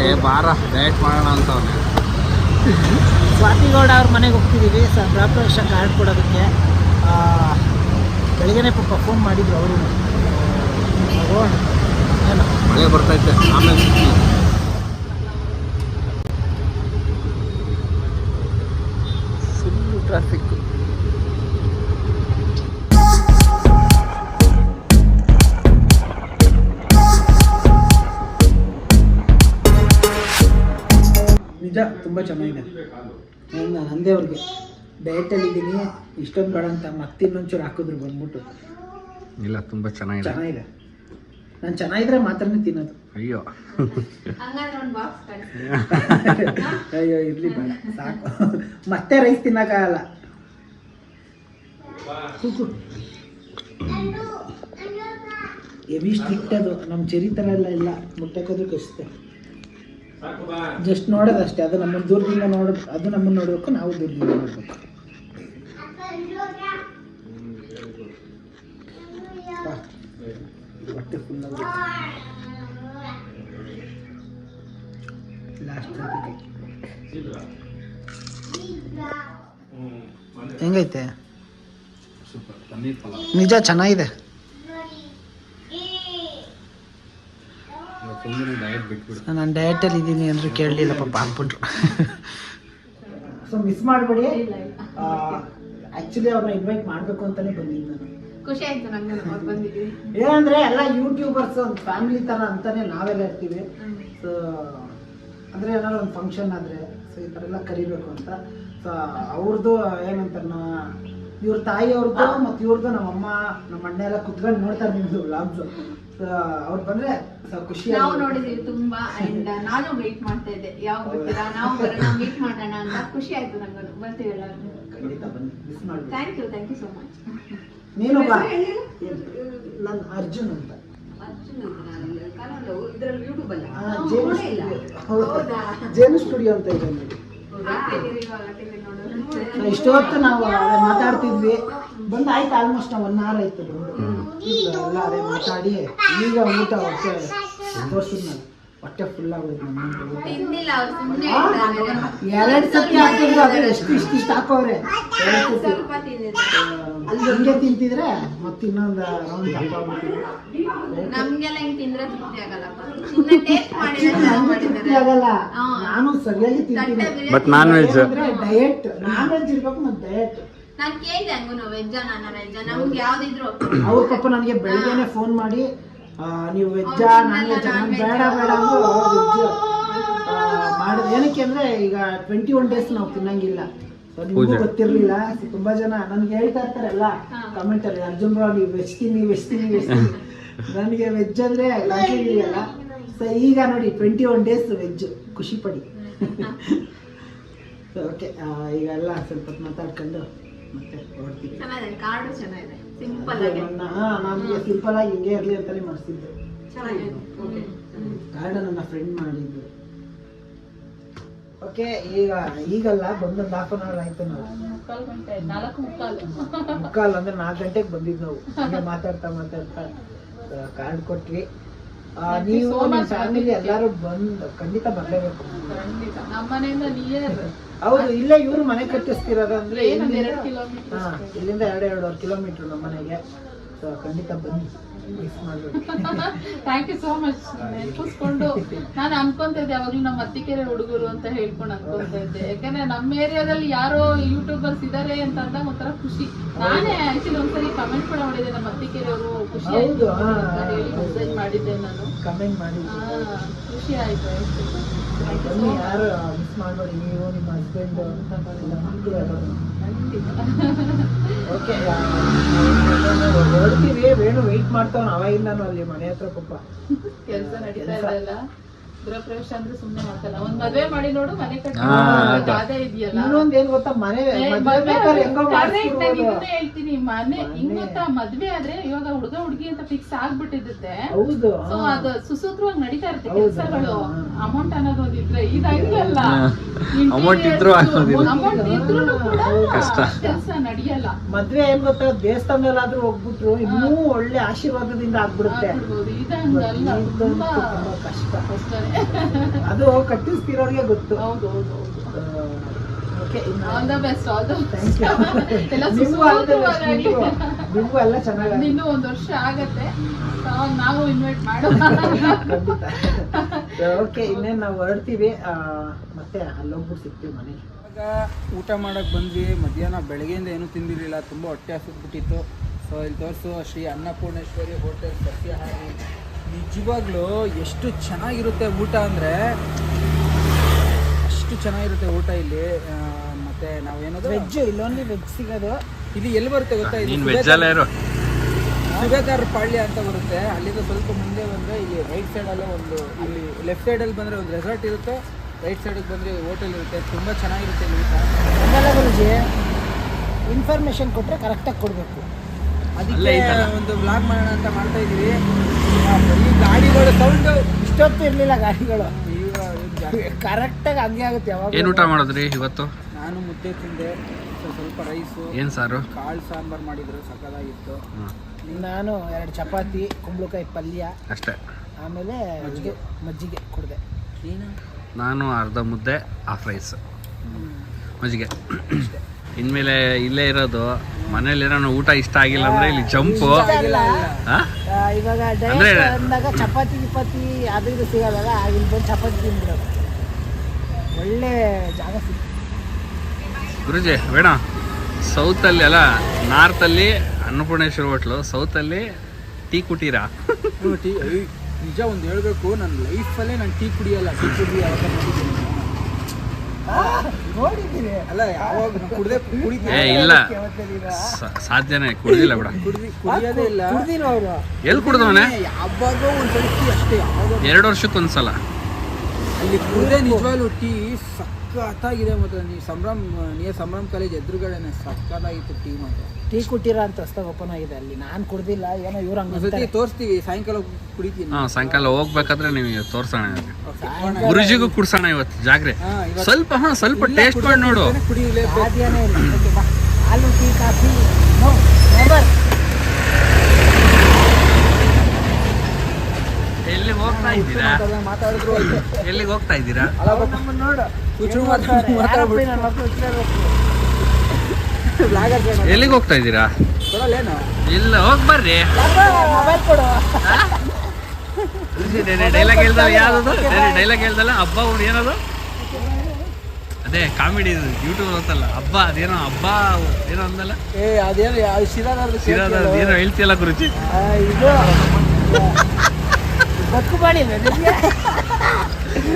ಏ ಬಾರ ಡಯಟ್ ಮಾಡೋಣ ಅಂತ ಅವನು ಸ್ವಾತಿಗೌಡ ಅವ್ರ ಮನೆಗೆ ಹೋಗ್ತಿದ್ದೀವಿ ಸ ಗೃಹಪ್ರವೇಶ ಕಾರ್ಡ್ ಕೊಡೋದಕ್ಕೆ. ಬೆಳಿಗ್ಗೆನೇ ಪಾಪ ಫೋನ್ ಮಾಡಿದ್ರು ಅವರು ಮಳೆ ಬರ್ತೈತೆ. ಆಮೇಲೆ ನಿಜ ತುಂಬ ಚೆನ್ನಾಗಿದೆ. ನಾನು ನಂದೇ ಅವ್ರಿಗೆ ಡಯಟಲ್ಲಿ ಇದ್ದೀನಿ ಇಷ್ಟೊಂದು ಬೇಡ ಅಂತ ಮತ್ತೆ ಇನ್ನೊಂಚೂರು ಹಾಕಿದ್ರು ಬಂದ್ಬಿಟ್ಟು. ಇಲ್ಲ ತುಂಬ ಚೆನ್ನಾಗಿದೆ. ಚೆನ್ನಾಗಿದೆ. ನಾನು ಚೆನ್ನಾಗಿದ್ರೆ ಮಾತ್ರನೇ ತಿನ್ನೋದು. ಅಯ್ಯೋ. ಅಯ್ಯೋ ಇರಲಿ ಬೇಡ ಸಾಕು. ಮತ್ತೆ ರೈಸ್ ತಿನ್ನೋಕ್ಕಾಗಲ್ಲ ಎವಿ ಸ್ಟ್ರಿಕ್ಟ್ ಅದು ನಮ್ಮ ಚರಿ ಥರ ಎಲ್ಲ ಇಲ್ಲ ಮುಟ್ಟಕ್ಕೋದು ಕಷ್ಟ. ಜಸ್ಟ್ ನೋಡೋದಷ್ಟೇ ಅದು ನಮ್ಮ ದೂರದಿಂದ ನೋಡ ಅದು ನಮ್ಮನ್ನು ನೋಡಬೇಕು ನಾವು ದೂರದಿಂದ ನೋಡಬೇಕು. ಹೊಟ್ಟೆ ಫುಲ್ ಲಾಸ್ಟ್ ಹೆಂಗೈತೆ? ನಿಜ ಚೆನ್ನಾಗಿದೆ ಸುಮ್ಮನೆ ಡಯಟ್ ಬಿಟ್ಬಿಡು ನಾನು ಡಯಟಲ್ಲಿ ಇದ್ದೀನಿ ಅಂದರೂ ಕೇಳಲಿಲ್ಲ ಪಾಪ ಹಾಕ್ಬಿಟ್ರು ಸೊ ಮಿಸ್ ಮಾಡಬೇಡಿ. ಆ್ಯಕ್ಚುಲಿ ಅವ್ರನ್ನ ಇನ್ವೈಟ್ ಮಾಡಬೇಕು ಅಂತಲೇ ಬಂದಿದ್ದು ನಾನು. ಖುಷಿ ಆಯ್ತು ನಂಗೆ ಅವ್ರು ಬಂದಿದ್ದೀವಿ ಏನಂದರೆ ಎಲ್ಲ ಯೂಟ್ಯೂಬರ್ಸ್ ಒಂದು ಫ್ಯಾಮಿಲಿ ಥರ ಅಂತಲೇ ನಾವೆಲ್ಲ ಇರ್ತೀವಿ. ಸೊ ಅಂದರೆ ಏನಾದ್ರು ಒಂದು ಫಂಕ್ಷನ್ ಆದರೆ ಸೊ ಈ ಥರ ಎಲ್ಲ ಕರಿಬೇಕು ಅಂತ. ಸೊ ಅವ್ರದ್ದು ಏನಂತಾರೆ ಇವ್ರ ತಾಯಿಯವ್ರದ್ದು ಮತ್ತು ಇವ್ರದ್ದು ನಮ್ಮಮ್ಮ ನಮ್ಮ ಅಣ್ಣ ಎಲ್ಲ ಕುತ್ಕೊಂಡು ನೋಡ್ತಾರೆ ನಿಮ್ಮದು ವ್ಲಾಗ್ಸು ಅವ್ರು ಬಂದ್ರೆ ಖುಷಿ ನಾವು ನೋಡಿದೀವಿ ತುಂಬಾ ಅಂಡ್ ನಾನು ವೇಟ್ ಮಾಡ್ತಾ ಇದ್ದೆ. ಯಾವ ಬರ್ತೀರಾ ನಾವು ಬರೋಣ ಮೀಟ್ ಮಾಡೋಣ ಅಂತ ಖುಷಿ ಆಯ್ತು ನಂಗೆ ಬರ್ತೀವಿ ಎಲ್ಲರೂ. ಖಂಡಿತ ಬನ್ನಿ ಮಿಸ್ ಮಾಡಿ thank you thank you so much ನೀನು ಬಾ ನನ್ನ ಅರ್ಜುನ್ ಅಂತ. ಇದ್ರಲ್ಲಿ ಯೂಟ್ಯೂಬ್ ಅಲ್ಲ. ಜೇನು ಸ್ಟುಡಿಯೋ ಹೌದಾ? ಜೇನು ಸ್ಟುಡಿಯೋ ಅಂತ ಇದೆ ಇಷ್ಟೊತ್ತು ನಾವು ಮಾತಾಡ್ತಿದ್ವಿ. ಬಂದು ಆಯ್ತು ಆಲ್ಮೋಸ್ಟ್ ನಾವು ಒನ್ ಅವರ್ ಆಯ್ತು ಬಂದು. ಅದೇ ಮಾತಾಡಿ ಈಗ ಊಟ ಹೊಟ್ಟೆ ತೋರ್ಸಿದ್ ನಾನು ಹೊಟ್ಟೆ ಫುಲ್ ಆಗೋಯ್ತು ನಮ್ಮ ಎರಡು ಸತಿ ಹಾಕಿದ್ರು ಅದ್ರ ಎಷ್ಟು ಇಷ್ಟು ಇಷ್ಟು ಹಾಕೋವ್ರೆ ಹಂಗೆ ಸತಿ. ಅಲ್ಲಿ ಹಿಂಗೆ ತಿಂತಿದ್ರೆ ಮತ್ತೆ ಇನ್ನೊಂದು ರೌಂಡ್ ಆಗಲ್ಲ. ನಾನು ಸರಿಯಾಗಿ ತಿಂತೀನಿ. But non veg diet non veg ಇರ್ಬೇಕು ಮತ್ತೆ ಡಯಟ್ ನಾನ್ ಕೇಳಿದೆ ಹಂಗುನು ವೆಜ್ಜ ನಾನ ವೆಜ್ಜ ನಮ್ಗೆ ಯಾವ್ದಿದ್ರು ಅವ್ರ ಪಾಪ ನನಗೆ ಬೆಳಗ್ಗೆನೆ ಫೋನ್ ಮಾಡಿ ನೀವು ವೆಜ್ಜ ನಾನ್ ವೆಜ್ ನಾನು ಬೇಡ ಬೇಡ ಅಂದ್ರು ವೆಜ್ ಮಾಡಿದ್ ಏನಕ್ಕೆ ಅಂದ್ರೆ ಈಗ ಟ್ವೆಂಟಿ ಒನ್ ಡೇಸ್ ನಾವು ತಿನ್ನಂಗಿಲ್ಲ. ನಿಮ್ಗೂ. ಗೊತ್ತಿರ್ಲಿಲ್ಲ. ತುಂಬಾ ಜನ ನನ್ಗೆ ಹೇಳ್ತಾ ಇರ್ತಾರೆ ಎಲ್ಲ ಹಾ. ಕಮೆಂಟ್ ಅಲ್ಲಿ ಅರ್ಜುನ್ ರಾವ್ ನೀವು ವೆಜ್ ತಿನ್ನಿ ವೆಜ್ ತಿನ್ನಿ ವೆಜ್ ತಿನ್ನಿ. ನನಗೆ ವೆಜ್ ಅಂದ್ರೆ ಲಾಂಚಿಲ್ಲ ಸೊ ಈಗ ನೋಡಿ ಟ್ವೆಂಟಿ ಒನ್ ಡೇಸ್ ವೆಜ್ ಖುಷಿ ಪಡಿ. ಓಕೆ ಈಗ ಎಲ್ಲ ಸ್ವಲ್ಪ ಮಾತಾಡ್ಕೊಂಡು ಮತ್ತೆ ಹೊರಡ್ತೀವಿ ಚೆನ್ನಾಗಿದೆ ಕಾರ್ಡು ಚೆನ್ನಾಗಿದೆ ಸಿಂಪಲ್ ಆಗಿ. ನನ್ನ ಹಾ, ನಮ್ಗೆ ಸಿಂಪಲ್ ಆಗಿ ಹಿಂಗೆ ಇರ್ಲಿ ಅಂತಾನೆ ಮಾಡಿಸಿದ್ದು. ಚೆನ್ನಾಗಿದೆ ಓಕೆ ಕಾರ್ಡ ನನ್ನ ಫ್ರೆಂಡ್ ಮಾಡಿದ್ದು. ಓಕೆ ಈಗ ಈಗಲ್ಲ ಬಂದೊಂದು ಹಾಫ್ ಅನ್ ಅವರ್ ಆಯ್ತು ನಾವು ಮುಕ್ಕಾಲ್ ಅಂದ್ರೆ ನಾಲ್ಕು ಗಂಟೆಗೆ ಬಂದಿದ್ದು ನಾವು. ಹಂಗೆ ಮಾತಾಡ್ತಾ ಮಾತಾಡ್ತಾ ಕಾರ್ಡ್ ಕೊಟ್ವಿ. ನೀವು ನಿಮ್ಮ ಫ್ಯಾಮಿಲಿ ಎಲ್ಲರೂ ಬಂದು ಖಂಡಿತ ಬರ್ಲೇಬೇಕು. ನಮ್ಮನೆಯಿಂದ ನಿಯರ್ ಹೌದು ಇಲ್ಲ ಇವರು ಮನೆ ಕಟ್ಟಿಸ್ತಿರೋದು ಅಂದ್ರೆ ಏನೊಂದ್ ಇಲ್ಲಿಂದ- ಎರಡ್ ಕಿಲೋಮೀಟರ್ ಹಾ ಇಲ್ಲಿಂದ ಎರಡು ಎರಡೂವರೆ ಕಿಲೋಮೀಟರ್ ನಮ್ಮ ಮನೆಗೆ. ಸೊ ಖಂಡಿತ ಬನ್ನಿ. ಮಿಸ್ ಮಾಡ್ಬೇಡಿ ಥ್ಯಾಂಕ್ ಯು ಸೋ ಮಚ್ ನೆನಪಿಸ್ಕೊಂಡು ನಾನು ಅನ್ಕೊಂತ ಇದ್ದೆ ಯಾವಾಗ್ಲೂ ನಮ್ಮ ಅತ್ತಿಕೆರೆ ಹುಡುಗರು ಅಂತ ಹೇಳ್ಕೊಂಡು ಅನ್ಕೊಂತ ಇದ್ದೆ. ಯಾಕಂದ್ರೆ ನಮ್ಮ ಏರಿಯಾದಲ್ಲಿ ಯಾರೋ ಯೂಟ್ಯೂಬರ್ಸ್ ಇದಾರೆ ಅಂತ ಅಂದಾಗ ಒಂಥರ ಖುಷಿ. ನಾನೇ ಆಕ್ಚುಲಿ ಒಂದ್ಸರಿ ಕಮೆಂಟ್ ಕೂಡ ಮಾಡಿದ್ದೆ ನಮ್ಮ ಅತ್ತಿಕೆರೆ ಅವರು ಖುಷಿ ಆಯ್ತು. ಅಂತ ಹೇಳಿ ಮೆಸೇಜ್ ಮಾಡಿದ್ದೆ ನಾನು. ಕಮೆಂಟ್ ಮಾಡಿ. ಖುಷಿ ಆಯ್ತು ಯಾರು ಮಿಸ್ ಮಾಡಬೇಡಿ ನೀವು ನಿಮ್ಮ ಹಸ್ಬೆಂಡ್ ಮಕ್ಕಳು ಓಕೆ. ಹೊರಡ್ತೀವಿ ವೇಣು ವೆಯ್ಟ್ ಮಾಡ್ತಾವ್ ಅವಾಗಿಂದ ಅಲ್ಲಿ ಮನೆ ಹತ್ರ ಪಪ್ಪ ಕೆಲಸ ನಡೀತಾ ಕೆಲ್ಸ. ಇದೆಲ್ಲ ಗೃಹ ಪ್ರವೇಶ ಅಂದ್ರೆ ಸುಮ್ನೆ ಮಾಡ್ತಲ್ಲ. ಒಂದ್ ಮದ್ವೆ ಮಾಡಿ ನೋಡು ಮನೆ ಕಟ್ಟಿ ಅದೇ. ಇದೆಯಲ್ಲ. ಇನ್ನೊಂದ್ ಏನ್ ಗೊತ್ತಾ? ಮನೆ correct, ನಾನ್ ಇದನ್ನೇ ಹೇಳ್ತೀನಿ. ಮನೆ ಹಿಂಗ್. ಗೊತ್ತಾ? ಮದ್ವೆ ಆದ್ರೆ ಇವಾಗ ಹುಡುಗ ಹುಡುಗಿ ಅಂತ ಫಿಕ್ಸ್ ಆಗ್ಬಿಟ್ಟಿದ್ದೆ ಹೌದು. ಸೊ. ಅದು ಸುಸೂತ್ರವಾಗಿ ನಡೀತಾ ಇರುತ್ತೆ ಕೆಲಸಗಳು. ಅಮೌಂಟ್ ಅನ್ನೋದು ಒಂದಿದ್ರೆ ಇದು ಹಂಗಲ್ಲ. ಹಾ. Amount ಇದ್ರೂ ಆಗೋದಿಲ್ಲ. ಅಮೌಂಟ್ ಇದ್ರೂ ಕೂಡ ಕಷ್ಟ. ಕೆಲಸ ನಡೆಯಲ್ಲ. ಮದ್ವೆ ಏನ್ ಗೊತ್ತಾ? ದೇವಸ್ಥಾನದಲ್ಲಾದ್ರೂ ಹೋಗ್ಬಿಟ್ರು ಇನ್ನೂ ಒಳ್ಳೆ ಆಶೀರ್ವಾದದಿಂದ ಆಗ್ಬಿಡುತ್ತೆ. ಆಗ್ಬಿಡ್ಬೋದು. ಇದು ತುಂಬಾ ತುಂಬಾ ಕಷ್ಟ. ಕಷ್ಟನೇ ಅದು ಕಟ್ಟಿಸ್ತಿರೋರಿಗೆ ಗೊತ್ತು. ಹೌದು ಹೌದು all the best all the thank you ಎಲ್ಲ ನಿಮಗೂ ಚೆನ್ನಾಗಿ ಇನ್ನೂ ಒಂದ್ ವರ್ಷ ಆಗತ್ತೆ. ನಾವು ಇನ್ವೈಟ್ ಮಾಡೋಣ. ಓಕೆ ಇನ್ನೇನು ನಾವು ಹೊರಡ್ತೀವಿ. ಮತ್ತೆ ಅಲ್ಲೋಗ್ಬಿಟ್ಟು ಸಿಗ್ತೀವಿ ಮನೆಗೆ ಇವಾಗ ಊಟ ಮಾಡಕ್ಕೆ ಬಂದ್ವಿ. ಮಧ್ಯಾಹ್ನ ಬೆಳಗ್ಗೆಯಿಂದ ಏನೂ ತಿಂದಿರಲಿಲ್ಲ. ತುಂಬ ಹೊಟ್ಟೆ ಹಸಿದ್ಬಿಟ್ಟಿತ್ತು. ಸೊ ಇಲ್ಲಿ ತೋರಿಸು ಶ್ರೀ ಅನ್ನಪೂರ್ಣೇಶ್ವರಿ ಹೋಟೆಲ್ ಸಸ್ಯಾಹಾರಿ. ನಿಜವಾಗ್ಲೂ ಎಷ್ಟು ಚೆನ್ನಾಗಿರುತ್ತೆ ಊಟ ಅಂದರೆ? ಅಷ್ಟು ಚೆನ್ನಾಗಿರುತ್ತೆ ಊಟ ಇಲ್ಲಿ. ಮತ್ತೆ ನಾವು ನಾವೇನದು ವೆಜ್ ಇಲ್ಲೊಂದು ವೆಜ್ ಸಿಗೋದು. ಇಲ್ಲಿ ಎಲ್ಲಿ ಬರುತ್ತೆ ಗೊತ್ತಾ? ಇದು ಸುಬೇದಾರ್- ವೆಜ್ ಅಲ್ಲೇ ಇರು. ಸುಬೇದಾರ್ ಪಾಳ್ಯ ಅಂತ ಬರುತ್ತೆ. ಅಲ್ಲಿಂದ ಸ್ವಲ್ಪ ಮುಂದೆ ಬಂದರೆ ಇಲ್ಲಿ ರೈಟ್ ಸೈಡಲ್ಲೇ ಒಂದು ಇಲ್ಲಿ ಲೆಫ್ಟ್ ಸೈಡಲ್ಲಿ ಬಂದರೆ ಒಂದು ರೆಸಾರ್ಟ್ ಇರುತ್ತೆ. ರೈಟ್ ಸೈಡಿಗೆ ಬಂದರೆ ಹೋಟೆಲ್ ಇರುತ್ತೆ. ತುಂಬ ಚೆನ್ನಾಗಿರುತ್ತೆ ಇಲ್ಲಿ ಊಟ. ಇನ್ಫಾರ್ಮೇಷನ್ ಕೊಟ್ಟರೆ ಕರೆಕ್ಟಾಗಿ ಕೊಡಬೇಕು. ಅದಕ್ಕೆ. ಒಂದು ಬ್ಲಾಗ್ ಮಾಡೋಣ ಅಂತ ಮಾಡ್ತಾ ಇದ್ದೀವಿ ಈ ಗಾಡಿಗಳು ಸೌಂಡ್ ಇಷ್ಟೊತ್ತು ಇರಲಿಲ್ಲ ಗಾಡಿಗಳು. ಈಗ ಕರೆಕ್ಟಾಗಿ ಹಂಗೆ ಆಗುತ್ತೆ ಯಾವಾಗ ಏನು ಊಟ ಮಾಡಿದ್ರಿ ಇವತ್ತು? ನಾನು ಮುದ್ದೆ ತಿಂದೆ ಸ್ವಲ್ಪ ರೈಸು ಏನು ಸಾರು? ಕಾಳು ಸಾಂಬಾರು ಮಾಡಿದ್ರು ಸಕ್ಕದಾಗಿತ್ತು. ನಾನು ಎರಡು ಚಪಾತಿ ಕುಂಬಳಕಾಯಿ ಪಲ್ಯ ಅಷ್ಟೇ. ಆಮೇಲೆ ಮಜ್ಜಿಗೆ? ಮಜ್ಜಿಗೆ ಕುಡಿದೆ. ಏನು? ನಾನು ಅರ್ಧ ಮುದ್ದೆ ಹಾಫ್ ರೈಸ್ ಮಜ್ಜಿಗೆ. ಇನ್ಮೇಲೆ ಇಲ್ಲೇ ಇರೋದು ಮನೇಲಿ ಏನೋ ಊಟ ಇಷ್ಟ ಆಗಿಲ್ಲ ಅಂದ್ರೆ ಇಲ್ಲಿ ಜಂಪು. ಹಾ ಇವಾಗ ಅಂದ್ರೆ- ಚಪಾತಿ ಗಿಪಾತಿ ಅದು ಇದು ಸಿಗಲ್ಲ ಇಲ್ಲಿ ಬಂದು ಚಪಾತಿ ತಿಂದ್ಬಿಡೋದು ಒಳ್ಳೆ ಜಾಗ ಸಿಕ್ತು. ಗುರುಜಿ ಬೇಡ. ಸೌತಲ್ಲಿ ಅಲ್ಲ ನಾರ್ತಲ್ಲಿ ಅನ್ನಪೂರ್ಣೇಶ್ವರ ಹೋಟ್ಲು ಸೌತಲ್ಲಿ ಟೀ ಕುಟೀರಾ. ನಿಜ ಒಂದು ಹೇಳ್ಬೇಕು ನನ್ನ ಲೈಫಲ್ಲೇ ನಾನು ಟೀ ಕುಡಿಯಲ್ಲ ಟೀ ಕುಡಿ ಯಾವಾಗ ನೋಡಿದ್ದೀನಿ ನಾನು. ನೋಡಿದ್ದೀರಿ ಅಲ್ಲ ಯಾವಾಗ ಕುಡ್ದೆ ಕುಡಿತೀನಿ ಏ ಇಲ್ಲ. ಸಾಧ್ಯನೇ ಕುಡ್ದಿಲ್ಲ ಬಿಡ. ಕುಡ್ದಿ ಕುಡಿಯೋದೇ ಇಲ್ಲ. ಕುಡ್ದಿಲ್ಲ ಅವರು. ಎಲ್ಲಿ ಕುಡ್ದವನೆ? ಯಾವಾಗ ಒಂದು ಸರ್ತಿ ಅಷ್ಟೇ ಯಾವಾಗ? ಎರಡು ವರ್ಷಕ್ಕೊಂದ್ಸಲ ಅಲ್ಲಿ ಕುಡ್ದೆ ನಿಜವಾಗ್ಲೂ ಟೀ ಸಖತ್ತಾಗಿದೆ ಮಾತ್ರ. ನೀವು ಸಂಭ್ರಮ್ ನಿಯರ್ ಸಂಭ್ರಮ್ ಕಾಲೇಜ್ ಎದುರುಗಡೆನೆ ಸಖತ್ತಾಗಿತ್ತು ಟೀ ಮಾತ್ರ. ಟೀ ಕೊಟ್ಟಿರ ಅಂತ ಹೊಸ್ದಾಗಿ ಓಪನ್ ಆಗಿದೆ ಅಲ್ಲಿ. ನಾನು ಕುಡ್ದಿಲ್ಲ ಏನೋ ಇವ್ರ ಹಂಗೆ ತೋರಿಸ್ತೀವಿ ಸಾಯಂಕಾಲ ಕುಡಿತೀನಿ. ಹಾ ಸಾಯಂಕಾಲ ಹೋಗ್ಬೇಕಾದ್ರೆ ನಿಮಗೆ ತೋರ್ಸೋಣ ಗುರುಜಿಗೂ ಕುಡ್ಸೋಣ ಇವತ್ತು ಜಾಗ್ರೆ. ಸ್ವಲ್ಪ ಹಾ ಸ್ವಲ್ಪ ಟೇಸ್ಟ್ ಮಾಡಿ ನೋಡು. ಇಲ್ಲ. ಓಕೆ ಬಾ. ಹಾಲು ಟೀ ಕಾಫಿ ನೋ ನೆವರ್ ಎಲ್ಲಿಗೆ ಹೋಗ್ತಾ ಇದ್ದೀರಾ? ಮಾತಾಡಿದ್ರು ಎಲ್ಲಿಗೆ ಹೋಗ್ತಾ ಇದ್ದೀರಾ? ನೋಡು. ನನ್ನ. ಎಲ್ಲಿಗೆ ಹೋಗ್ತಾ ಇದ್ದೀರಾ? ಇಲ್ಲ ಹೋಗ್ ಬರ್ರಿ. ಮೊಬೈಲ್ ಕೊಡು ಡೈಲಾಗ್ ಹೇಳ್ದಲ್ಲ ಯಾವ್ದು ಡೈಲಾಗ್ ಹೇಳ್ದಲ್ಲ ಹಬ್ಬ ಅವ್ನು ಏನದು? ಅದೇ ಕಾಮಿಡಿ ಯೂಟ್ಯೂಬ್ ಅಂತಲ್ಲ ಹಬ್ಬ ಅದೇನೋ ಹಬ್ಬ ಏನೋ ಅಂದಲ್ಲ? ಏ ಅದೇನು ಯಾವ ಶಿರಾದ ಸಿರಾದ ಏನೋ ಹೇಳ್ತಿಯಲ್ಲ ಗುರುಜಿ? ಇದು ಬದುಕು ಮಾಡಿಲ್ಲ ನಿಮ್ಗೆ?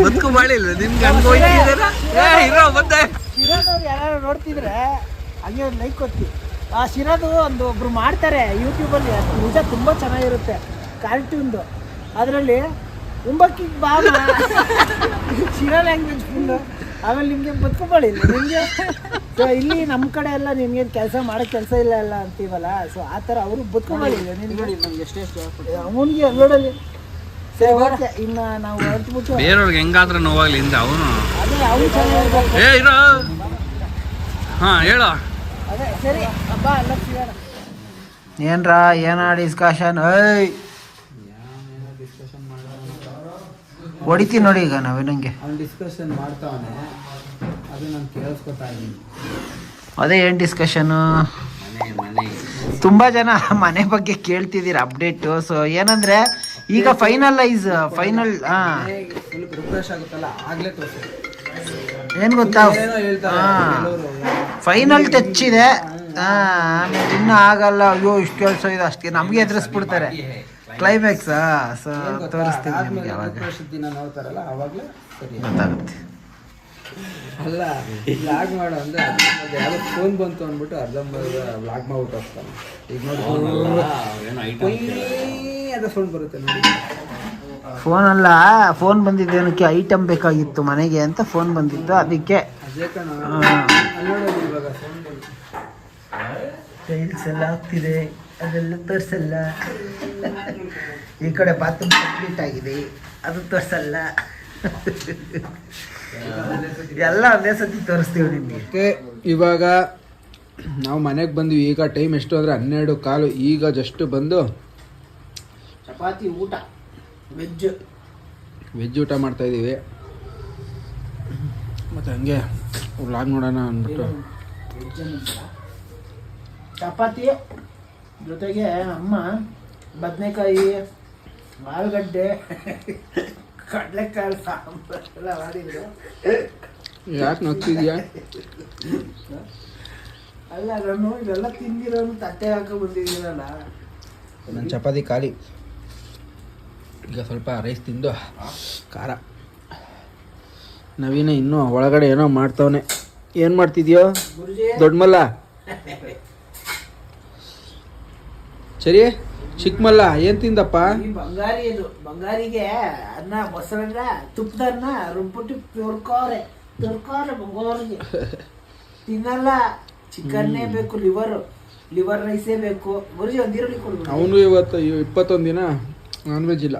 ಬದುಕು ಮಾಡಿಲ್ಲ ನಿಮ್ಗೆ ಹಂಗ ಹೋಯ್ತಿದ್ದೀರಾ ಏ ಇರೋ ಬಂದೆ ಶಿರಾದವ್ರು ಯಾರು ನೋಡ್ತಿದ್ರೆ? ಹಂಗೆ ಒಂದು ಲೈಕ್ ಕೊಡ್ತೀವಿ. ಆ ಶಿರಾದು ಒಂದು ಒಬ್ರು ಮಾಡ್ತಾರೆ ಯೂಟ್ಯೂಬಲ್ಲಿ ನಿಜ ತುಂಬ ಚೆನ್ನಾಗಿರುತ್ತೆ ಕಾರ್ಟೂನ್ದು ಅದರಲ್ಲಿ ಉಂಬಕ್ಕಿ ಬಾಮ ಶಿರಾ ಲ್ಯಾಂಗ್ವೇಜ್ ಫುಲ್ಲು ಆಮೇಲೆ ನಿಮಗೆ ಬದುಕುಬಳಿ ನಿಮಗೆ ಸೊ ಇಲ್ಲಿ ನಮ್ಮ ಕಡೆ ಎಲ್ಲ ನಿಮ್ಗೇನು ಕೆಲಸ ಮಾಡೋಕ್ಕೆ ಕೆಲಸ ಇಲ್ಲ ಎಲ್ಲ ಅಂತೀವಲ್ಲ ಸೊ ಆ ಥರ ಅವರು ಬದುಕುಬಳಿ ನಿನ್ಗೆ ನೋಡಿ ನಮ್ಗೆ ಎಷ್ಟೇ ಅವನಿಗೆ ನೋಡಲಿ ಸರಿ ಓಕೆ ಇನ್ನು ನಾವು ಹೊರಟ್ಬಿಟ್ಟು ಬೇರೆಯವ್ರಿಗೆ ಹೆಂಗಾದ್ರೂ ನೋವಾಗ್ಲಿ ಹಿಂದೆ ಅವನು ಅದೇ ಅವ್ನು ಚೆನ್ನಾಗಿರ್ಬೇಕು. ಹಾ ಹೇಳು. ಏನ್ರಾ ಏನ ಡಿಸ್ಕಷನ್ ಏಯ್! ಹೊಡಿತೀನಿ ನೋಡಿ ಈಗ ನಾವೇನಂಗೆ ಅವ್ನು ಡಿಸ್ಕಷನ್ ಮಾಡ್ತಾವನೆ. ಅದು ನಾನು ಕೇಳಿಸ್ಕೊತಾ ಇದ್ದೀನಿ. ಅದೇ ಏನು ಡಿಸ್ಕಷನು ಮನೆ ಮನೆ. ತುಂಬ ಜನ ಮನೆ ಬಗ್ಗೆ ಕೇಳ್ತಿದ್ದೀರ ಅಪ್ಡೇಟು ಸೊ ಏನಂದ್ರೆ ಈಗ ಫೈನಲೈಸ್ ಫೈನಲ್ ಹಾಂ. ಫುಲ್ ರಿಫ್ರೆಶ್ ಆಗುತ್ತಲ್ಲ ಆಗ್ಲೇ ತೋರಿಸಿ ಏನು ಗೊತ್ತಾ? ಏನೋ ಹೇಳ್ತಾರೆ ಹಾಂ. ಫೈನಲ್ ಟಚ್ ಇದೆ ಆಮೇಲೆ ಇನ್ನೂ ಆಗಲ್ಲ. ಅಯ್ಯೋ ಇಷ್ಟು ಕೆಲಸ ಇದೆ ಅಷ್ಟೇ. ನಮಗೆ ಎದುರಿಸ್ಬಿಡ್ತಾರೆ. ಕ್ಲೈಮ್ಯಾಕ್ಸ್ ಸೊ ತೋರಿಸ್ತೀವಿ ನಿಮಗೆ ಅವಾಗ ದಿನ ನೋಡ್ತಾರಲ್ಲ ಅವಾಗಲೇ ಸರಿ. ಗೊತ್ತಾಗುತ್ತೆ. ಅಲ್ಲ ವ್ಲಾಗ್ ಮಾಡು ಅಂದ್ರೆ ಅದು ಯಾವ್ದೋ ಫೋನ್ ಬಂತು ಅಂದ್ಬಿಟ್ಟು ಅರ್ಧಂಬರ್ಧ ವ್ಲಾಗ್ ಮಾಡ್ಬಿಟ್ಟು ಹೋಗ್ತಾನೆ. ಈಗ ನೋಡಿ ಅದ ಸೌಂಡ್ ಬರುತ್ತೆ ನೋಡಿ. ಫೋನ್ ಅಲ್ಲ ಫೋನ್ ಬಂದಿದ್ದೇನಕ್ಕೆ ಐಟಮ್ ಬೇಕಾಗಿತ್ತು ಮನೆಗೆ ಅಂತ ಫೋನ್ ಬಂದಿತ್ತು ಅದಕ್ಕೆ ಟೈಲ್ಸ್ ಎಲ್ಲ ಆಗ್ತಿದೆ ಅದೆಲ್ಲ ತೋರಿಸಲ್ಲ. ಈ ಕಡೆ ಬಾತ್ರೂಮ್ ಕಂಪ್ಲೀಟ್ ಆಗಿದೆ ಅದು ತೋರಿಸಲ್ಲ. ಎಲ್ಲ ಒಂದೇ ಸತಿ ತೋರಿಸ್ತೀವಿ ನಿಮಗೆ. ಇವಾಗ ನಾವು ಮನೆಗೆ ಬಂದ್ವಿ ಈಗ ಟೈಮ್ ಎಷ್ಟು ಅಂದರೆ ಹನ್ನೆರಡು ಕಾಲು ಈಗ ಜಸ್ಟ್ ಬಂದು ಚಪಾತಿ ಊಟ ವೆಜ್ ವೆಜ್ ಊಟ ಮಾಡ್ತಾ ಇದ್ದೀವಿ ಮತ್ತು ಹಂಗೆ ವ್ಲಾಗ್ ನೋಡೋಣ ಅಂದ್ಬಿಟ್ಟು. ಚಪಾತಿ ಜೊತೆಗೆ ಅಮ್ಮ ಬದನೆಕಾಯಿ ಆಲೂಗಡ್ಡೆ ಕಡಲೆಕಾಳು ಸಾಂಬಾರು ಎಲ್ಲ ಮಾಡಿದ್ರು. ಯಾಕೆ ನೋಡ್ತಿದ್ಯಾ ಅಲ್ಲ ನಾನು ಇವೆಲ್ಲ ತಿಂದಿರೋನು ತಟ್ಟೆ ಹಾಕೋ ಬಂದಿದ್ದೀರಲ್ಲ ನನ್ನ ಚಪಾತಿ ಖಾಲಿ. ಈಗ ಸ್ವಲ್ಪ ರೈಸ್ ತಿಂದು ಖಾರ. ನವೀನ ಇನ್ನು ಒಳಗಡೆ ಏನೋ ಮಾಡ್ತಾವನೆ. ಏನು ಮಾಡ್ತಿದ್ಯೋ? ದೊಡ್ಡ ಮಲ್ಲ ಸರಿ ಚಿಕ್ಕ ಮಲ್ಲ ಏನು ತಿಂದಪ್ಪ? ಬಂಗಾರಿ ಇದು ಬಂಗಾರಿಗೆ ಅನ್ನ ಮೊಸರನ್ನ ತುಪ್ಪದನ್ನ ರುಬ್ಬಿಟ್ಟು ತುರ್ಕೋರೆ ತುರ್ಕೋರೆ ಬಂಗಾರಿಗೆ. ತಿನ್ನಲ್ಲ. ಚಿಕನ್ನೇ ಬೇಕು ಲಿವರ್. ಲಿವರ್ ರೈಸೇ ಬೇಕು. ಗುರುಜಿ ಒಂದು ಈರುಳ್ಳಿ ಕೊಡ್ಬೇಕು ಅವನು ಇವತ್ತು ಇಪ್ಪತ್ತೊಂದು ದಿನ ನಾನ್ ವೆಜ್ ಇಲ್ಲ.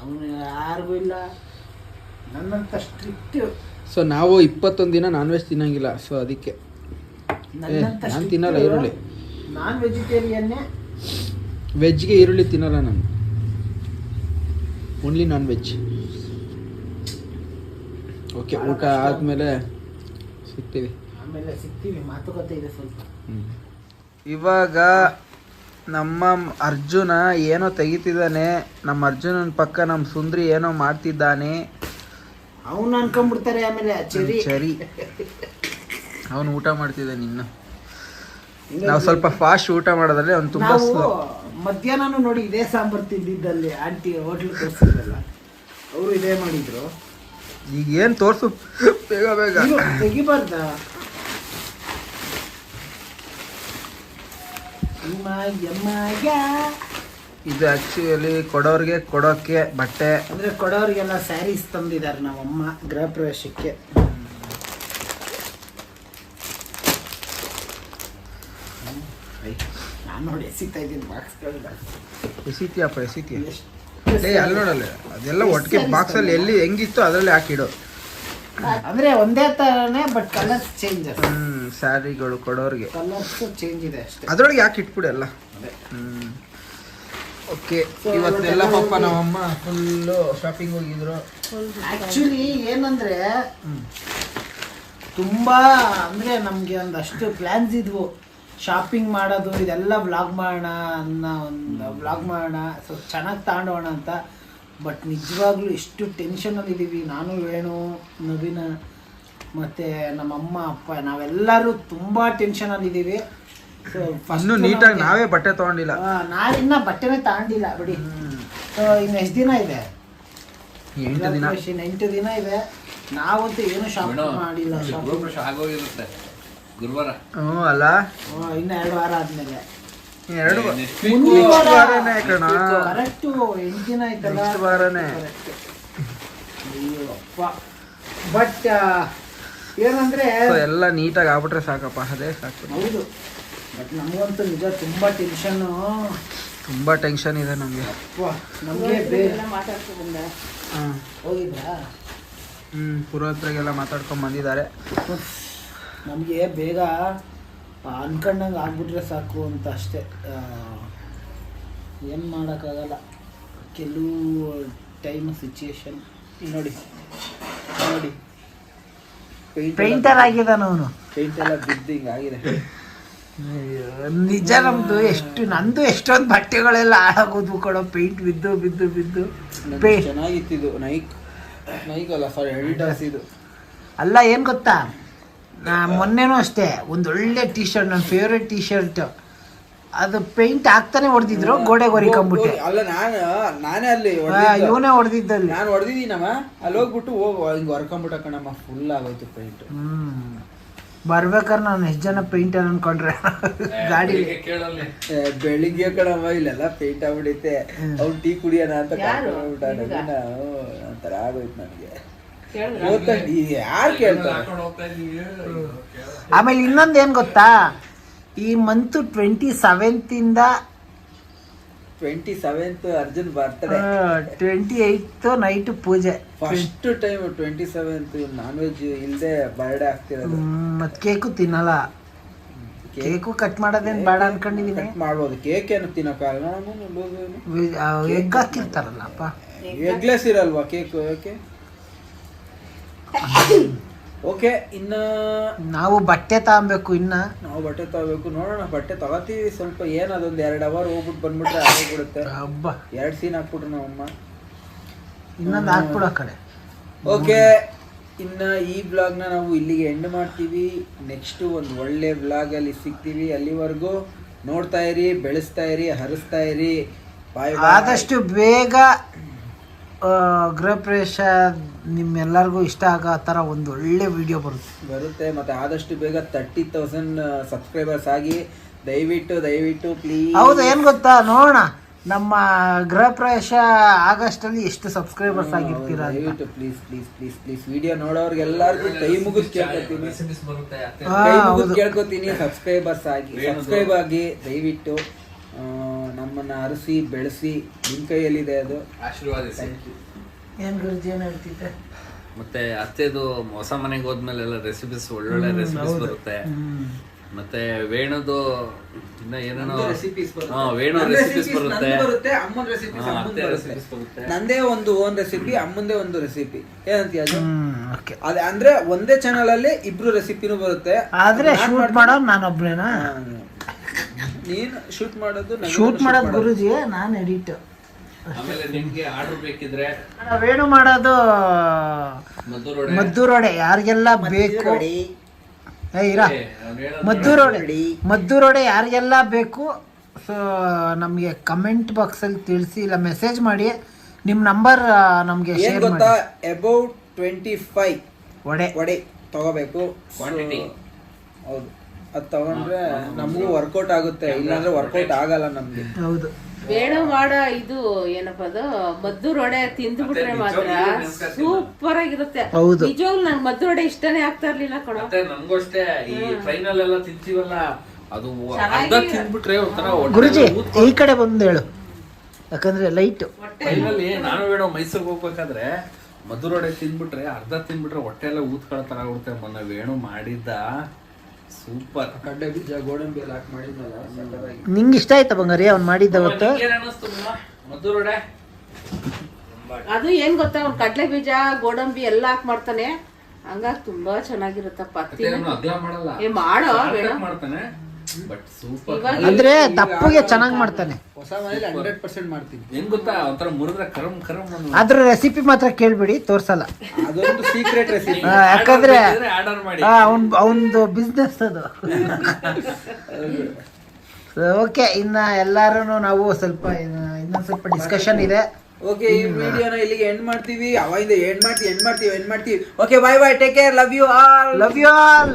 ಅವನು ಯಾರಿಗೂ ಇಲ್ಲ. ನನ್ನಂತ ಸ್ಟ್ರಿಕ್ಟ್ ಸೊ ನಾವು ಇಪ್ಪತ್ತೊಂದು ದಿನ ನಾನ್ ವೆಜ್ ತಿನ್ನಂಗಿಲ್ಲ. ಸೊ ಅದಕ್ಕೆ. ನನ್ನಂತ ನಾನ್ ತಿನ್ನಲ್ಲ ಈರುಳ್ಳಿ. ನಾನ್ ವೆಜಿಟೇರಿಯನ್ನೇ ವೆಜ್ಗೆ ಈರುಳ್ಳಿ ತಿನ್ನಲ್ಲ ನಾನು. ಓನ್ಲಿ ನಾನ್ ವೆಜ್ ಓಕೆ ಊಟ ಆದಮೇಲೆ ಸಿಗ್ತೀವಿ. ಆಮೇಲೆ ಸಿಗ್ತೀವಿ ಮಾತುಕತೆ ಇದೆ ಸ್ವಲ್ಪ. ಇವಾಗ ನಮ್ಮ ಅರ್ಜುನ ಏನೋ ತೆಗಿತಿದ್ದಾನೆ. ನಮ್ಮ ಅರ್ಜುನನ ಪಕ್ಕ ನಮ್ಮ ಸುಂದ್ರಿ ಏನೋ ಮಾಡ್ತಿದ್ದಾನೆ. ಅವನು ಅನ್ಕೊಂಡ್ಬಿಡ್ತಾರೆ ಆಮೇಲೆ ಚರಿ. ಸರಿ ಅವನು ಊಟ ಮಾಡ್ತಿದ್ದೆ ಇನ್ನು. ನಾವು ಸ್ವಲ್ಪ ಫಾಸ್ಟ್ ಊಟ ಮಾಡೋದ್ರೆ ಅವ್ನು ತುಂಬಾ ಮಧ್ಯಾಹ್ನ ನೋಡಿ ಇದೇ ಸಾಂಬಾರ್ ತಿಂದಿದ್ದಲ್ಲಿ ಆಂಟಿ ಹೋಟ್ಲ್ ತೋರಿಸಿದ್ರಲ್ಲ ಅವರು ಇದೇ ಮಾಡಿದ್ರು. ಈಗ ಏನು ತೋರಿಸು? ಬೇಗ ಬೇಗ. ತೆಗಿಬಾರ್ದ? ನಿಮ್ಮ ಯಮ್ಮಗ ಇದು ಆಕ್ಚುಲಿ ಕೊಡೋರ್ಗೆ ಕೊಡೋಕೆ ಬಟ್ಟೆ. ಅಂದ್ರೆ ಕೊಡೋರಿಗೆಲ್ಲ ಸ್ಯಾರೀಸ್ ತಂದಿದ್ದಾರೆ ನಮ್ಮಮ್ಮ ಗೃಹ ಪ್ರವೇಶಕ್ಕೆ. ನಾನು ನೋಡಿ ಎಸಿತಾ ಇದ್ದೀನಿ ಬಾಕ್ಸ್ಗಳನ್ನ ಎಸಿತಿಯಪ್ಪ ಎಸಿತಿಯ ಏ ಅಲ್ಲಿ ನೋಡಲ್ಲ ಅದೆಲ್ಲ ಒಟ್ಟಿಗೆ ಬಾಕ್ಸಲ್ಲಿ ಎಲ್ಲಿ ಹೆಂಗಿತ್ತು ಅದರಲ್ಲಿ ಹಾಕಿಡು ಅಂದ್ರೆ ಒಂದೇ ತರನೇ ಬಟ್ ಕಲರ್ಸ್ ಚೇಂಜ್ ಹ್ಮ್ ಸ್ಯಾರಿಗಳು ಕೊಡೋರ್ಗೆ. ಕಲರ್ಸ್ ಚೇಂಜ್ ಇದೆ ಅಷ್ಟೇ. ಅದ್ರೊಳಗೆ ಯಾಕೆ ಇಟ್ಬಿಡು ಎಲ್ಲ? ಹ್ಮ್. ಓಕೆ ಇವತ್ತೆಲ್ಲ ಪಾಪ ನಮ್ಮಮ್ಮ. ಫುಲ್ಲು ಶಾಪಿಂಗ್ ಹೋಗಿದ್ರು. ಆಕ್ಚುಲಿ ಏನಂದ್ರೆ ತುಂಬಾ ಅಂದ್ರೆ ಒಂದು ಒಂದಷ್ಟು ಪ್ಲಾನ್ಸ್ ಇದ್ವು. ಶಾಪಿಂಗ್ ಮಾಡೋದು ಇದೆಲ್ಲ ಬ್ಲಾಗ್ ಮಾಡೋಣ ಅನ್ನೋ ಒಂದು ಬ್ಲಾಗ್ ಮಾಡೋಣ. ಸ್ವಲ್ಪ ಚೆನ್ನಾಗಿ ತಗೊಂಡೋಣ ಅಂತ. ಬಟ್ ನಿಜವಾಗ್ಲೂ ಎಷ್ಟು ಟೆನ್ಷನಲ್ಲಿ ಇದ್ದೀವಿ ನಾನು ವೇಣು ನವೀನ ಮತ್ತು ನಮ್ಮ ಅಮ್ಮ ಅಪ್ಪ ನಾವೆಲ್ಲರೂ ತುಂಬ ಟೆನ್ಷನಲ್ಲಿ ಇದ್ದೀವಿ ಸೊ ಇನ್ನು ನೀಟಾಗಿ ನಾವೇ ಬಟ್ಟೆ ತಗೊಂಡಿಲ್ಲ. ನಾವಿನ್ನ ಬಟ್ಟೆನೇ ತಗೊಂಡಿಲ್ಲ ಬಿಡಿ. ಸೊ ಇನ್ನು ಎಷ್ಟು ದಿನ ಇದೆ? ಎಂಟು ದಿನ. ಎಂಟು ದಿನ ಇದೆ. ನಾವಂತೂ ಏನು ಶಾಪಿಂಗ್ ಮಾಡಿಲ್ಲ ಆಗೋಗಿರುತ್ತೆ. ಗುರುವಾರ. ಹ್ಞೂ ಅಲ್ಲ? ಇನ್ನು ಎರಡು ವಾರ ಆದಮೇಲೆ. ಎರಡು ವಾರನೇ ಕಣ. ಕರೆಕ್ಟು ಎಂಟು ದಿನ ಆಯ್ತಲ್ಲ ವಾರನೇ. ಬಟ್ ಏನಂದ್ರೆ ಸೊ ಎಲ್ಲ ನೀಟಾಗಿ ಆಗ್ಬಿಟ್ರೆ ಸಾಕಪ್ಪ. ಅದೇ ಸಾಕು. ಹೌದು. ಬಟ್ ನಮಗಂತೂ ನಿಜ ತುಂಬ ಟೆನ್ಷನ್ ತುಂಬ ಟೆನ್ಷನ್ ಇದೆ ನಮಗೆ. ನಮಗೆ ಬೇಗ ಹಾಂ. ಹೋಗಿದ್ರಾ? ಹ್ಞೂ ಪುರೋಹಿತರಿಗೆಲ್ಲ ಮಾತಾಡ್ಕೊಂಡು ಬಂದಿದ್ದಾರೆ. ನಮಗೆ ಬೇಗ ಅನ್ಕೊಂಡಂಗೆ ಆಗ್ಬಿಟ್ರೆ ಸಾಕು ಅಂತ ಅಷ್ಟೇ. ಏನು ಮಾಡೋಕ್ಕಾಗಲ್ಲ. ಕೆಲವು ಟೈಮ್ ಸಿಚುಯೇಷನ್ ನೋಡಿ ನೋಡಿ. ಪೇಂಟರ್ ಆಗಿದ್ದಾನು ಅವನು. ಪೇಂಟ್ ಎಲ್ಲ ಬಿದ್ದು ಹಿಂಗಾಗಿದೆ ನಿಜ ನಮ್ದು ಎಷ್ಟು ನಂದು ಎಷ್ಟೊಂದು ಬಟ್ಟೆಗಳೆಲ್ಲ ಹಾಳಾಗೋದು ಕೊಡೋ ಪೇಂಟ್ ಬಿದ್ದು ಬಿದ್ದು ಬಿದ್ದು. ಚೆನ್ನಾಗಿತ್ತು ಪೇ ಚೆನ್ನಾಗಿತ್ತಿದು ನೈಕ್ ನೈಕ್ ಅಲ್ಲ ಸಾರಿ ಅಡಿಡಾಸ್ ಇದು. ಅಲ್ಲ ಏನು ಗೊತ್ತಾ? ನಾ ಮೊನ್ನೆನೂ ಅಷ್ಟೇ ಒಂದು ಒಳ್ಳೆ ಟೀ ಶರ್ಟ್ ನನ್ನ ಫೇವ್ರೆಟ್ ಟೀ ಶರ್ಟ್ ಅದು ಪೇಂಟ್ ಹಾಕ್ತಾನೆ ಹೊಡೆದಿದ್ರು ಗೋಡೆಗೆ ಹೊರಿಕೊಂಬಿಟ್ಟೆ ಅಲ್ಲ ನಾನು ನಾನೇ ಅಲ್ಲಿ ಇವನೇ ಹೊಡೆದಿದ್ದಲ್ಲಿ. ನಾನು ಹೊಡೆದಿದ್ದೀನಮ್ಮ. ಅಲ್ಲಿ ಹೋಗ್ಬಿಟ್ಟು ಹೋಗಿ ಹಿಂಗೆ ಹೊರ್ಕೊಂಬಿಟ್ಟ ಕಣಮ್ಮ ಫುಲ್ ಆಗೋಯ್ತು ಪೇಂಟ್ ಹ್ಮ್. ಬರ್ಬೇಕಾದ್ರೆ ನಾನು ಎಷ್ಟು ಜನ ಪೇಂಟರ್ ಅನ್ಕೊಂಡ್ರೆ? ಗಾಡಿ ಬೆಳಿಗ್ಗೆ ಅವ ಇಲ್ಲೆಲ್ಲ ಪೇಂಟ್ ಆಗ್ಬಿಡೈತೆ. ಅವ್ರು ಟೀ ಕುಡಿಯೋಣ ಅಂತ ಒಂಥರ ಆಗೋಯ್ತು ನನಗೆ. ಯಾರು ಕೇಳ್ತಾರೆ? ಆಮೇಲೆ ಇನ್ನೊಂದು ಏನು ಗೊತ್ತಾ? ಈ ಮಂತ್ ಟ್ವೆಂಟಿ ಸೆವೆಂತಿಂದ ಟ್ವೆಂಟಿ ಸೆವೆಂತ್ ಅರ್ಜುನ್ ಬರ್ತಾರೆ ಟ್ವೆಂಟಿ ಏಯ್ತ್ ನೈಟ್ ಪೂಜೆ. First time twenty seventh non veg ಇಲ್ಲದೆ ಬರ್ಡೇ ಆಗ್ತಿರೋದು ಮತ್ತು ಕೇಕು ತಿನ್ನಲ್ಲ. ಕೇಕು ಕಟ್ ಮಾಡೋದೇನು ಬೇಡ ಅನ್ಕೊಂಡಿದೀನಿ. ಕಟ್ ಮಾಡ್ಬೋದು. ಕೇಕ್ ಏನು ತಿನ್ನೋಕ್ಕಾಗಲ್ಲ ಎಗ್ ಹಾಕಿರ್ತಾರಲ್ಲಪ್ಪ. ಎಗ್ಲೆಸ್ ಇರಲ್ವಾ ಕೇಕ್ ಯಾಕೆ? ಓಕೆ ಇನ್ನ ನಾವು ಬಟ್ಟೆ ತಗೋಬೇಕು ಇನ್ನ. ನಾವು ಬಟ್ಟೆ ತಗೋಬೇಕು ನೋಡೋಣ ಬಟ್ಟೆ ತಗೋತೀವಿ. ಸ್ವಲ್ಪ ಏನ್ ಅದೊಂದು ಎರಡು ಅವರ್ ಹೋಗ್ಬಿಟ್ಟು ಬಂದ್ಬಿಟ್ರೆ ಆಗೋಗ್ಬಿಡುತ್ತೆ. ಹಬ್ಬ ಎರಡು ಸೀನ್ ಹಾಕ್ಬಿಟ್ರು ನಮ್ಮಮ್ಮ ಇನ್ನೊಂದು ಹಾಕ್ಬಿಡು ಆ ಕಡೆ. ಓಕೆ ಇನ್ನ ಈ ಬ್ಲಾಗ್ನ ನಾವು ಇಲ್ಲಿಗೆ ಎಂಡ್ ಮಾಡ್ತೀವಿ. ನೆಕ್ಸ್ಟ್ ಒಂದು ಒಳ್ಳೆ ಬ್ಲಾಗ್ ಅಲ್ಲಿ ಸಿಗ್ತೀವಿ ಅಲ್ಲಿವರೆಗೂ. ನೋಡ್ತಾ ಇರಿ ಬೆಳೆಸ್ತಾ ಇರಿ ಹರಿಸ್ತಾ ಇರಿ. ಬಾಯ್ ಆದಷ್ಟು ಬೇಗ ಗೃಹ ಪ್ರವೇಶ ನಿಮ್ಮೆಲ್ಲರಿಗೂ ಇಷ್ಟ ಆಗೋ ಥರ ಒಂದು ಒಳ್ಳೆ ವಿಡಿಯೋ ಬರುತ್ತೆ. ಬರುತ್ತೆ ಮತ್ತೆ ಆದಷ್ಟು ಬೇಗ ತರ್ಟಿ ತೌಸಂಡ್ ಸಬ್ಸ್ಕ್ರೈಬರ್ಸ್ ಆಗಿ ದಯವಿಟ್ಟು ದಯವಿಟ್ಟು ಪ್ಲೀಸ್ ಹೌದು ಏನು ಗೊತ್ತಾ? ನೋಡೋಣ. ನಮ್ಮ ಗೃಹ ಪ್ರವೇಶ ಆಗಸ್ಟಲ್ಲಿ ಎಷ್ಟು ಸಬ್ಸ್ಕ್ರೈಬರ್ಸ್ ಆಗಿರ್ತೀರ ದಯವಿಟ್ಟು please please please please video ನೋಡೋರ್ಗೆಲ್ಲರಿಗೂ ಕೈ ಮುಗಿದು ಕೇಳ್ಕೊತೀನಿ. ಕೈ. ಮುಗಿದು ಕೇಳ್ಕೊತೀನಿ ಸಬ್ಸ್ಕ್ರೈಬರ್ಸ್ ಆಗಿ? ಸಬ್ಸ್ಕ್ರೈಬ್ ಆಗಿ ದಯವಿಟ್ಟು ನಮ್ಮನ್ನ ಅರಸಿ ಬೆಳೆಸಿ ನಿಮ್ಮ ಕೈಯಲ್ಲಿದೆ ಅದು. ಆಶೀರ್ವಾದಿಸಿ. ಏನು ಗುರುಜಿ ಏನು ಹೇಳ್ತಿದ್ದೆ? ಮತ್ತೆ ಅತ್ತೆದು ಹೊಸ ಮನೆಗೆ ಹೋದ್ಮೇಲೆ ಎಲ್ಲ ರೆಸಿಪೀಸ್ ಒಳ್ಳೊಳ್ಳೆ ರೆಸಿಪೀಸ್ ಬರುತ್ತೆ. ಮತ್ತೆ ವೇಣುದು ಇನ್ನ ಏನೇನೋ ರೆಸಿಪೀಸ್ ಹಾ ವೇಣು ರೆಸಿಪೀಸ್ ಬರುತ್ತೆ. ಬರುತ್ತೆ ಅಮ್ಮನ ರೆಸಿಪೀಸ್ ಹಾ, ಅತ್ತೆ ಬರುತ್ತೆ. recipes ಬರುತ್ತೆ. ನಂದೇ ಒಂದು ಓನ್ ರೆಸಿಪಿ ಅಮ್ಮಂದೇ ಒಂದು ರೆಸಿಪಿ ಏನಂತೀಯ ಅದು? ಓಕೆ ಅದೇ ಅಂದ್ರೆ ಒಂದೇ ಚಾನಲ್ ಅಲ್ಲಿ ಇಬ್ರು ರೆಸಿಪಿನೂ ಬರುತ್ತೆ. ಆದ್ರೆ ಶೂಟ್ ಮಾಡೋ ಮಾಡೋದು ನಾನೊಬ್ನೇನಾ. ನೀನ್ ಶೂಟ್ ಮಾಡೋದು ಶೂಟ್ ಮಾಡೋದು ಗುರುಜಿ ನಾನು ಎಡಿಟ್ ಆಮೇಲೆ ನಿಮ್ಗೆ ಆರ್ಡರ್ ಬೇಕಿದ್ರೆ ನಾವೇನು ಮಾಡೋದು ಮದ್ದೂರೋಡೆ ಮದ್ದೂರೊಡೆ ಯಾರಿಗೆಲ್ಲ ಬೇಕು? ಏ ಇರ. ಮದ್ದೂರೋಡೆ ಮದ್ದೂರೊಡೆ ಯಾರಿಗೆಲ್ಲ ಬೇಕು? ಸೊ ನಮಗೆ ಕಮೆಂಟ್ ಬಾಕ್ಸಲ್ಲಿ ತಿಳಿಸಿ ಇಲ್ಲ ಮೆಸೇಜ್ ಮಾಡಿ. ನಿಮ್ಮ ನಂಬರ್ ನಮಗೆ ಶೇರ್ ಗೊತ್ತಾ? ಮಾಡಿ. ಅಬೌಟ್ ಟ್ವೆಂಟಿ ಫೈವ್ ಒಡೆ ವಡೆ ತಗೋಬೇಕು. ಕ್ವಾಂಟಿಟಿ ಹೌದು. ಅದು ತಗೊಂಡ್ರೆ ನಮಗೂ ವರ್ಕೌಟ್ ಆಗುತ್ತೆ. ಇಲ್ಲಾಂದ್ರೆ ವರ್ಕೌಟ್ ಆಗಲ್ಲ ನಮ್ಗೆ. ಹೌದು. ಬೇಡ ಮಾಡ ಇದು ಏನಪ್ಪ ಅದು ಮದ್ದೂರೊಡೆ ತಿಂದ್ಬಿಟ್ರೆ ಮಾತ್ರ ಸೂಪರ್ ಆಗಿರುತ್ತೆ. ಹೌದು. ನಿಜವಾಗ್ಲೂ ನಂಗೆ ಮದ್ದೂರೊಡೆ ಇಷ್ಟನೇ ಆಗ್ತಾ ಇರ್ಲಿಲ್ಲ ಕಣ. ಮತ್ತೆ ನನ್ಗೂ ಅಷ್ಟೇ ಈ ಫೈನಲ್ ಎಲ್ಲ ತಿಂತೀವಲ್ಲ ಅದು ಅರ್ಧ ತಿಂದ್ಬಿಟ್ರೆ ಒಂಥರ ಗುರುಜಿ ಈ ಕಡೆ ಬಂದು ಹೇಳು. ಯಾಕಂದ್ರೆ ಲೈಟ್ ಟ್ರೈನಲ್ಲಿ ನಾನು ಬೇಡ ಮೈಸೂರಿಗೆ ಹೋಗ್ಬೇಕಾದ್ರೆ ಮಧುರೋಡೆ ತಿಂದ್ಬಿಟ್ರೆ ಅರ್ಧ ತಿಂದ್ಬಿಟ್ರೆ ಹೊಟ್ಟೆ ಎಲ್ಲ ಊದ್ಕೊಳ್ಳೋ ತರ ಆಗ್ಬಿಡುತ್ತೆ ಮೊನ್ನೆ ವೇಣು ಮಾಡಿದ್ದ ಸೂಪರ್ ಕಡ್ಲೆ ಬೀಜ ಗೋಡಂಬಿ ಎಲ್ಲ ಹಾಕಿ ಮಾಡಿದ್ನಲ್ಲ. ನಿಂಗೆ ಇಷ್ಟ ಆಯ್ತಾ ಬಂಗಾರಿ ಅವ್ನು ಮಾಡಿದ್ದ ಅವತ್ತು ಮಧುರೊಡೆ ಅದು ಏನ್ ಗೊತ್ತಾ ಅವ್ನು ಕಡ್ಲೆ ಬೀಜ ಗೋಡಂಬಿ ಎಲ್ಲ ಹಾಕಿ ಮಾಡ್ತಾನೆ. ಹಂಗಾಗಿ ತುಂಬಾ ಚೆನ್ನಾಗಿರುತ್ತಪ್ಪ. ಮಾಡಲ್ಲ. ಏ ಮಾಡೋ ಬೇಡ. ಮಾಡ್ತಾನೆ. ಬಟ್ ಸೂಪರ್ ಅಂದ್ರೆ ತಪ್ಪಗೆ ಚೆನ್ನಾಗಿ ಮಾಡ್ತಾನೆ. ಹೊಸ ಮನೇಲಿ ಹಂಡ್ರೆಡ್ ಪರ್ಸೆಂಟ್ ಮಾಡ್ತೀನಿ. ಹೆಂಗ್ ಗೊತ್ತಾ? ಒಂಥರ ಮುರಿದ್ರೆ ಕರಂ ಕರಂ ಅನ್ನೋ- ಅದ್ರ ರೆಸಿಪಿ ಮಾತ್ರ ಕೇಳ್ಬಿಡಿ ತೋರ್ಸಲ್ಲ. ಅದೊಂದು ಸೀಕ್ರೆಟ್ ರೆಸಿಪಿ ಆ, ಯಾಕಂದ್ರೆ ಆರ್ಡರ್ ಮಾಡಿ. ಅವನ್ ಅವನದು ಬಿಸ್ನೆಸ್ ಅದು. ಓಕೆ ಇನ್ನ ಎಲ್ಲಾರು ನಾವು ಸ್ವಲ್ಪ ಇನ್ನ- ಇನ್ನೊಂದ್ ಸ್ವಲ್ಪ ಡಿಸ್ಕಷನ್ ಇದೆ. ಓಕೆ ಈ ವಿಡಿಯೋನ ಇಲ್ಲಿಗೆ ಎಂಡ್ ಮಾಡ್ತೀವಿ. ಅವಾಗಿಂದ ಎಂಡ್ ಮಾಡ್ತೀವಿ ಎಂಡ್ ಮಾಡ್ತೀವಿ ಎಂಡ್ ಮಾಡ್ತೀವಿ. Okay bye bye take care love you all love you all